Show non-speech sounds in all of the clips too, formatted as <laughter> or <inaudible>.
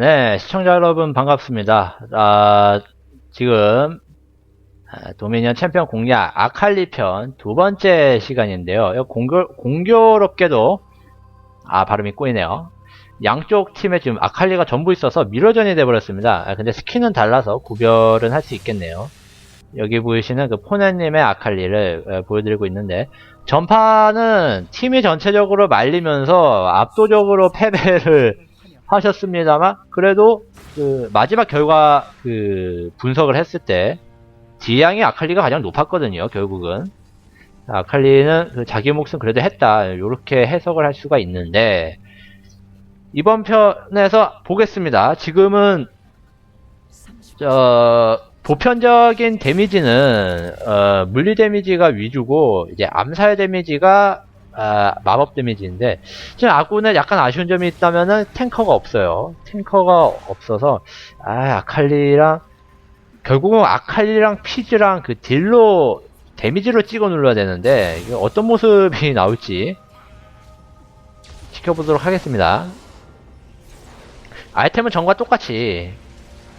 네, 시청자 여러분 반갑습니다. 아, 지금 아, 도미니언 챔피언 공략 아칼리 편 두 번째 시간인데요. 공교, 공교롭게도 아 발음이 꼬이네요. 양쪽 팀에 지금 아칼리가 전부 있어서 미러전이 돼버렸습니다. 아, 근데 스킨은 달라서 구별은 할 수 있겠네요. 여기 보이시는 그 포네님의 아칼리를 에, 보여드리고 있는데 전파는 팀이 전체적으로 말리면서 압도적으로 패배를 하셨습니다만 그래도 그 마지막 결과 그 분석을 했을 때 지향이 아칼리가 가장 높았거든요 결국은. 아칼리는 그 자기 몫은 그래도 했다 이렇게 해석을 할 수가 있는데 이번 편에서 보겠습니다. 지금은 저 보편적인 데미지는 어, 물리 데미지가 위주고 이제 암살 데미지가 아, 마법 데미지인데 지금 아군에 약간 아쉬운 점이 있다면은 탱커가 없어요. 탱커가 없어서 아 아칼리랑 결국은 아칼리랑 피즈랑 그 딜로 데미지로 찍어 눌러야 되는데 어떤 모습이 나올지 지켜보도록 하겠습니다. 아이템은 전과 똑같이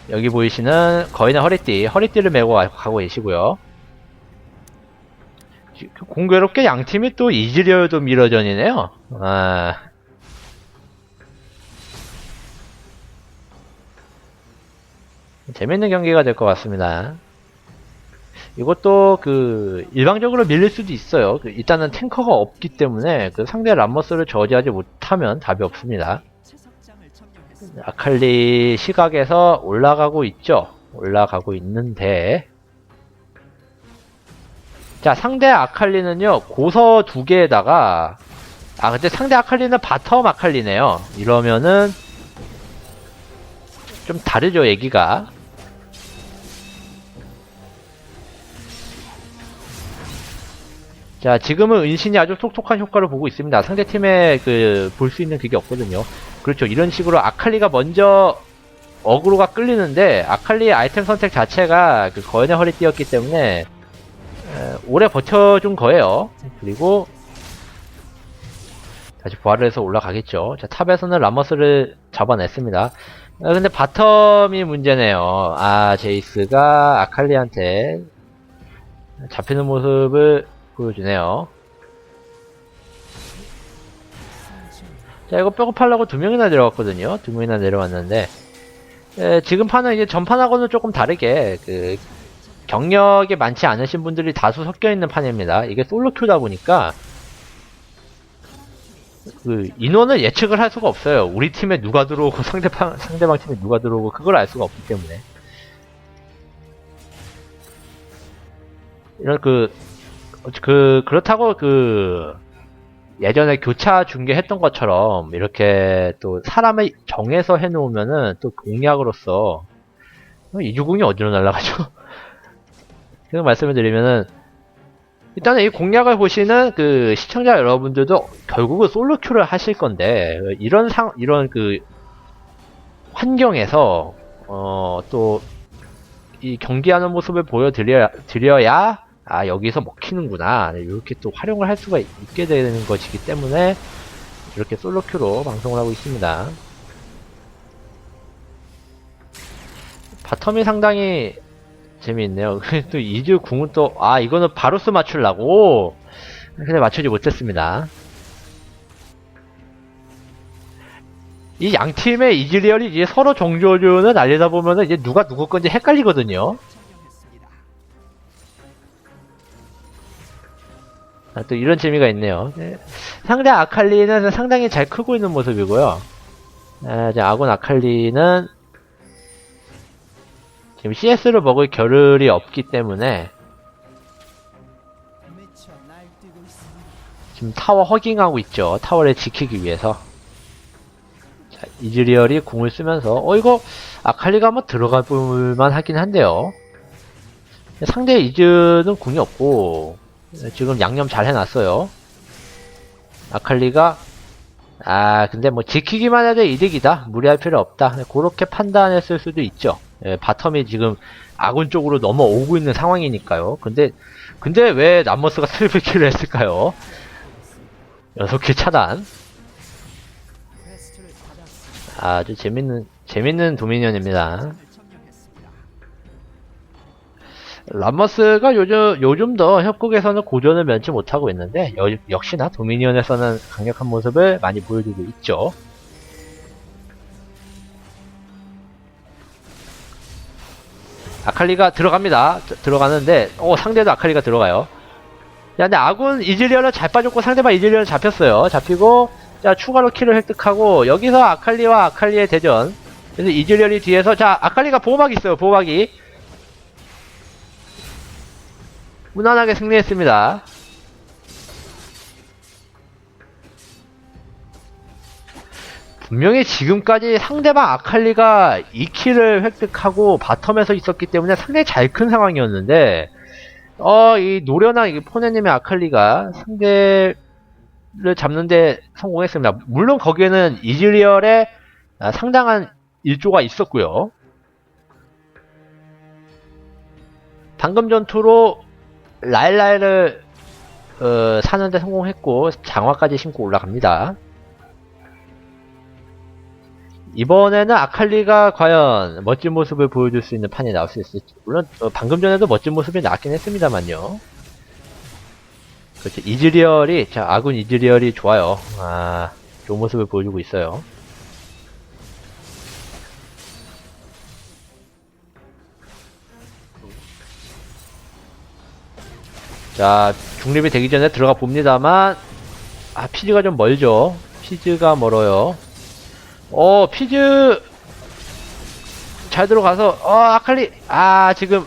여기 보이시는 거인의 허리띠, 허리띠를 메고 가- 가고 계시고요. 공교롭게 양 팀이 또 이즈리얼도 미러전이네요. 아. 재밌는 경기가 될 것 같습니다. 이것도 그 일방적으로 밀릴 수도 있어요. 그 일단은 탱커가 없기 때문에 그 상대 람머스를 저지하지 못하면 답이 없습니다. 아칼리 시각에서 올라가고 있죠. 올라가고 있는데 자 상대 아칼리는요 고서 두 개에다가 아 근데 상대 아칼리는 바텀 아칼리네요. 이러면은 좀 다르죠 얘기가. 자 지금은 은신이 아주 톡톡한 효과를 보고 있습니다. 상대 팀에 그 볼 수 있는 그게 없거든요. 그렇죠. 이런 식으로 아칼리가 먼저 어그로가 끌리는데 아칼리의 아이템 선택 자체가 그 거연의 허리띠였기 때문에 에, 오래 버텨준 거예요. 그리고 다시 부활을 해서 올라가겠죠. 자, 탑에서는 라머스를 잡아냈습니다. 아, 근데 바텀이 문제네요. 아, 제이스가 아칼리한테 잡히는 모습을 보여주네요. 자, 이거 백업하려고 두 명이나 내려왔거든요. 두 명이나 내려왔는데, 에, 지금 판은 이제 전판하고는 조금 다르게, 그, 경력이 많지 않으신 분들이 다수 섞여 있는 판입니다. 이게 솔로 큐다 보니까, 그, 인원을 예측을 할 수가 없어요. 우리 팀에 누가 들어오고 <laughs> 상대방, 상대방 팀에 누가 들어오고 그걸 알 수가 없기 때문에. 이런 그, 그, 그렇다고 그, 예전에 교차 중계했던 것처럼 이렇게 또 사람을 정해서 해놓으면은 또 공약으로서 이주공이 어디로 날아가죠? <laughs> 그래서 말씀을 드리면은 일단은 이 공략을 보시는 그 시청자 여러분들도 결국은 솔로 큐를 하실 건데 이런 상 이런 그 환경에서 어또 이 경기하는 모습을 보여드려 드려야 아 여기서 먹히는구나 이렇게 또 활용을 할 수가 있게 되는 것이기 때문에 이렇게 솔로 큐로 방송을 하고 있습니다. 바텀이 상당히 재미있네요. <laughs> 또 이즈 궁은 또 아 이거는 바로스 맞추려고 근데 맞추지 못했습니다. 이 양 팀의 이즈리얼이 이제 서로 정조준을 날리다 보면은 이제 누가 누구 건지 헷갈리거든요. 아, 또 이런 재미가 있네요. 네. 상대 아칼리는 상당히 잘 크고 있는 모습이고요. 아, 이제 아군 아칼리는 지금 CS를 먹을 겨를이 없기 때문에 지금 타워 허깅하고 있죠. 타워를 지키기 위해서. 자, 이즈리얼이 궁을 쓰면서 어 이거 아칼리가 한번 들어가 볼만 하긴 한데요. 상대 이즈는 궁이 없고 지금 양념 잘 해놨어요. 아칼리가 아 근데 뭐 지키기만 해도 이득이다 무리할 필요 없다 그렇게 판단했을 수도 있죠 예, 바텀이 지금 아군 쪽으로 넘어오고 있는 상황이니까요 근데 근데 왜 남머스가 트리플 킬을 했을까요 6개 차단 아주 재밌는 재밌는 도미니언입니다. 람머스가 요즘, 요즘 더 협곡에서는 고전을 면치 못하고 있는데, 여- 역시나 도미니언에서는 강력한 모습을 많이 보여주고 있죠. 아칼리가 들어갑니다. 드- 들어가는데, 어, 상대도 아칼리가 들어가요. 야, 근데 아군 이즈리얼은 잘 빠졌고 상대방 이즈리얼은 잡혔어요. 잡히고, 자, 추가로 킬을 획득하고, 여기서 아칼리와 아칼리의 대전. 그래서 이즈리얼이 뒤에서, 자, 아칼리가 보호막이 있어요, 보호막이. 무난하게 승리했습니다. 분명히 지금까지 상대방 아칼리가 2킬을 획득하고 바텀에서 있었기 때문에 상당히 잘 큰 상황이었는데, 어, 이 노련한 이 포네님의 아칼리가 상대를 잡는데 성공했습니다. 물론 거기에는 이즈리얼의 아, 상당한 일조가 있었고요. 방금 전투로 라일라이를 어, 사는데 성공했고 장화까지 신고 올라갑니다. 이번에는 아칼리가 과연 멋진 모습을 보여줄 수 있는 판이 나올 수 있을지 물론 어, 방금 전에도 멋진 모습이 나왔긴 했습니다만요. 그렇죠. 이즈리얼이 자 아군 이즈리얼이 좋아요. 아 좋은 모습을 보여주고 있어요. 자 중립이 되기 전에 들어가 봅니다만 아 피즈가 좀 멀죠. 피즈가 멀어요. 어, 피즈 잘 들어가서 어, 아칼리 아, 지금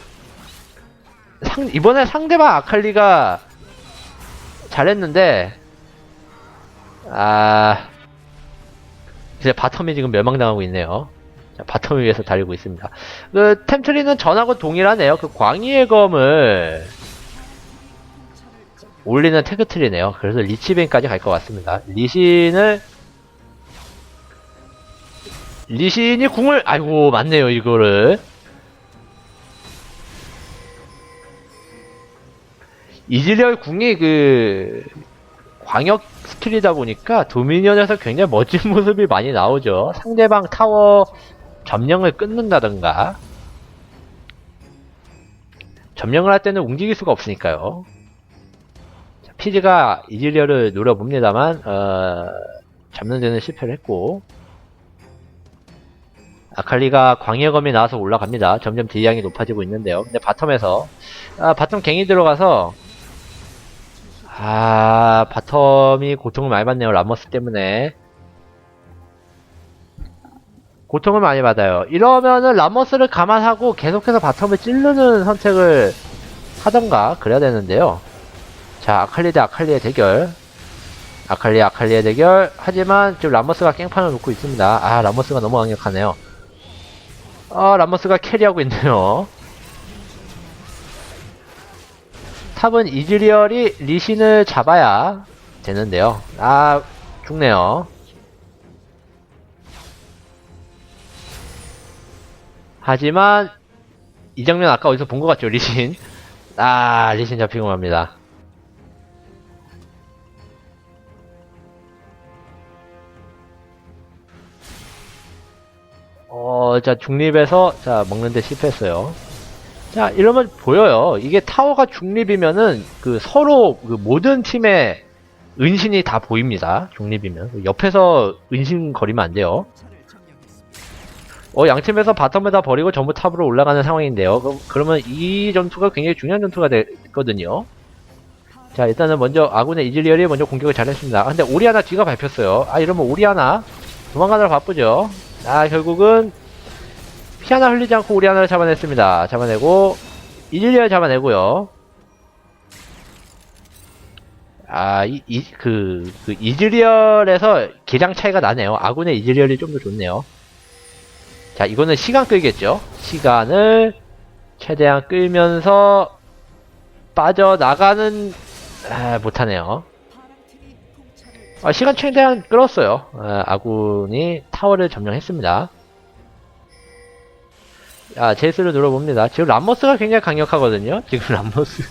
상 이번에 상대방 아칼리가 잘했는데 아, 이제 바텀이 지금 멸망당하고 있네요. 자, 바텀을 위해서 달리고 있습니다. 그 템트리는 전하고 동일하네요. 그 광희의 검을 올리는 태그트리네요. 그래서 리치벤까지 갈 것 같습니다. 리신을 리신이 궁을 아이고 맞네요 이거를. 이즈리얼 궁이 그 광역 스킬이다 보니까 도미니언에서 굉장히 멋진 <laughs> 모습이 많이 나오죠. 상대방 타워 점령을 끊는다던가. 점령을 할 때는 움직일 수가 없으니까요. 자, 피즈가 이즈리얼을 노려봅니다만 어, 잡는 데는 실패를 했고 아칼리가 광해검이 나와서 올라갑니다. 점점 딜량이 높아지고 있는데요. 근데 바텀에서 아, 바텀 갱이 들어가서 아 바텀이 고통을 많이 받네요. 라머스 때문에 고통을 많이 받아요. 이러면은 라머스를 감안하고 계속해서 바텀을 찌르는 선택을 하던가 그래야 되는데요. 자 아칼리 대 아칼리의 대결 아칼리 아칼리의 대결 하지만 지금 라머스가 깽판을 놓고 있습니다. 아 라머스가 너무 강력하네요. 아, 람머스가 캐리하고 있네요. 탑은 이즈리얼이 리신을 잡아야 되는데요. 아, 죽네요. 하지만, 이 장면 아까 어디서 본 것 같죠, 리신? 아, 리신 잡히고 맙니다. 어, 자, 중립에서, 자, 먹는데 실패했어요. 자, 이러면 보여요. 이게 타워가 중립이면은, 그, 서로, 그, 모든 팀의 은신이 다 보입니다. 중립이면. 옆에서 은신 거리면 안 돼요. 어, 양팀에서 바텀에다 버리고 전부 탑으로 올라가는 상황인데요. 그럼, 그러면 이 전투가 굉장히 중요한 전투가 됐거든요. 자, 일단은 먼저, 아군의 이즈리얼이 먼저 공격을 잘했습니다. 아, 근데 오리아나 뒤가 밟혔어요. 아, 이러면 오리아나 도망가느라 바쁘죠. 아, 결국은 피 하나 흘리지 않고 우리 하나를 잡아냈습니다. 잡아내고 이질리얼 잡아내고요. 아, 이, 이, 그, 그, 이즈리얼에서 기량 차이가 나네요. 아군의 이즈리얼이 좀 더 좋네요. 자, 이거는 시간 끌겠죠? 시간을 최대한 끌면서 빠져나가는, 아, 못하네요. 아, 시간 최대한 끌었어요. 아, 아군이 타워를 점령했습니다. 아, 제스를 눌러봅니다. 지금 람머스가 굉장히 강력하거든요. 지금 람머스.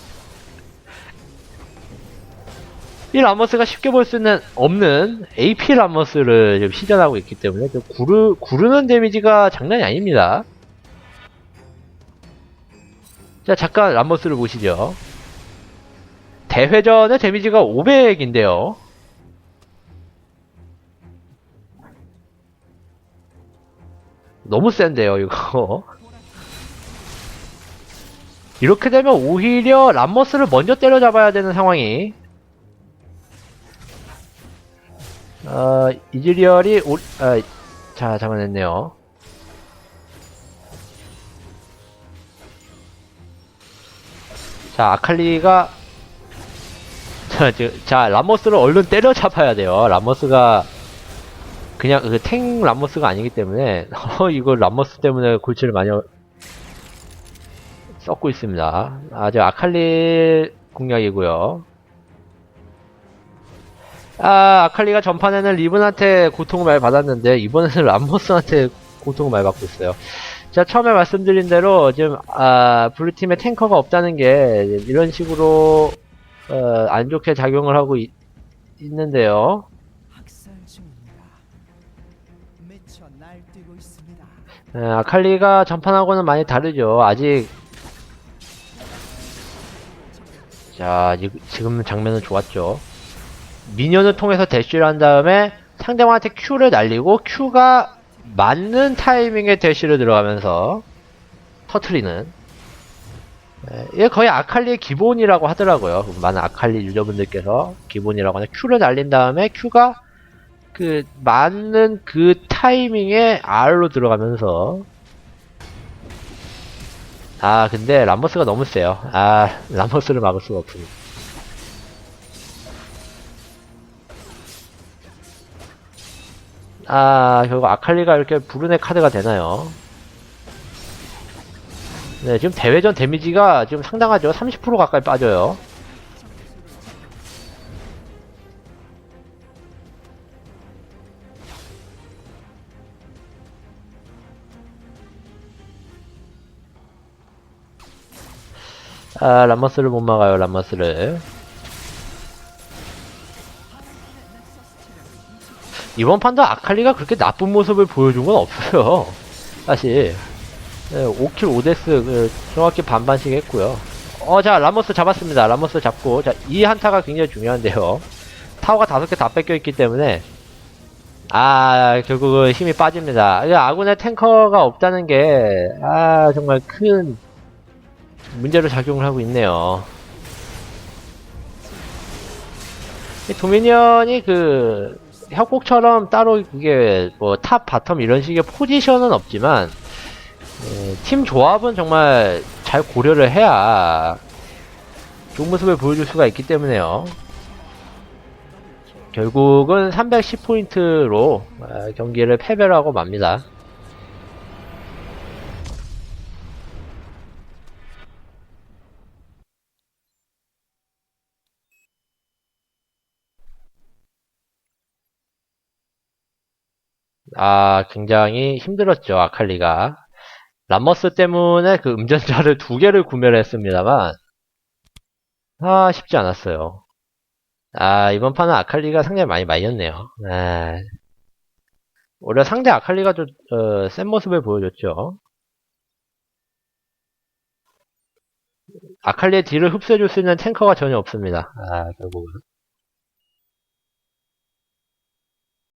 이 람머스가 쉽게 볼수 있는 없는 AP 람머스를 지금 시전하고 있기 때문에 그 구르, 구르는 데미지가 장난이 아닙니다. 자, 잠깐 람머스를 보시죠. 대회전의 데미지가 500인데요. 너무 센데요, 이거. 이렇게 되면 오히려 람머스를 먼저 때려잡아야 되는 상황이 어, 이즈리얼이 오, 아, 자, 잡아냈네요. 자, 아칼리가 자, <laughs> 저, 자, 람머스를 얼른 때려잡아야 돼요. 람머스가 그냥 그 탱 람머스가 아니기 때문에 <laughs> 어, 이거 람머스 때문에 골치를 많이 어- 썩고 있습니다. 아주 아칼리 공략이고요. 아, 아칼리가 전판에는 리븐한테 고통을 많이 받았는데, 이번에는 람머스한테 고통을 많이 받고 있어요. 제가 처음에 말씀드린 대로, 지금, 아, 블루팀에 탱커가 없다는 게, 이런 식으로, 어, 안 좋게 작용을 하고 있, 날뛰고 있습니다. 예, 아칼리가 전판하고는 많이 다르죠. 아직 자 지- 지금 장면은 좋았죠. 미니언을 통해서 대쉬를 한 다음에 상대방한테 Q를 날리고 Q가 맞는 타이밍에 대쉬를 들어가면서 터트리는 예, 이게 거의 아칼리의 기본이라고 하더라고요. 많은 아칼리 유저분들께서 기본이라고 하는 Q를 날린 다음에 Q가 그 맞는 그 타이밍에 R로 들어가면서 아 근데 람버스가 너무 세요. 아 <laughs> 람버스를 막을 수가 없습니다 아 결국 아칼리가 이렇게 불운의 카드가 되나요? 네 지금 대회전 데미지가 지금 상당하죠. 30% 가까이 빠져요 아, 람머스를 못 막아요, 람머스를. 이번 판도 아칼리가 그렇게 나쁜 모습을 보여준 건 없어요. 사실. 네, 5킬 5데스, 그, 정확히 반반씩 했고요. 어, 자, 람머스 잡았습니다. 람머스 잡고. 자, 이 한타가 굉장히 중요한데요. 타워가 다섯 개 다 뺏겨 있기 때문에. 아, 결국은 힘이 빠집니다. 이 아군의 탱커가 없다는 게, 아, 정말 큰 문제로 작용을 하고 있네요. 이 도미니언이 그 협곡처럼 따로 이게 뭐 탑 바텀 이런 식의 포지션은 없지만 예, 팀 조합은 정말 잘 고려를 해야 좋은 모습을 보여줄 수가 있기 때문에요. 결국은 310포인트로 경기를 패배를 하고 맙니다. 아, 굉장히 힘들었죠, 아칼리가. 람머스 때문에 그 음전자를 두 개를 구매를 했습니다만, 아, 쉽지 않았어요. 아, 이번 판은 아칼리가 상당히 많이 말렸네요. 아, 오히려 상대 아칼리가 좀, 어, 센 모습을 보여줬죠. 아칼리의 딜을 흡수해줄 수 있는 탱커가 전혀 없습니다. 아, 결국은.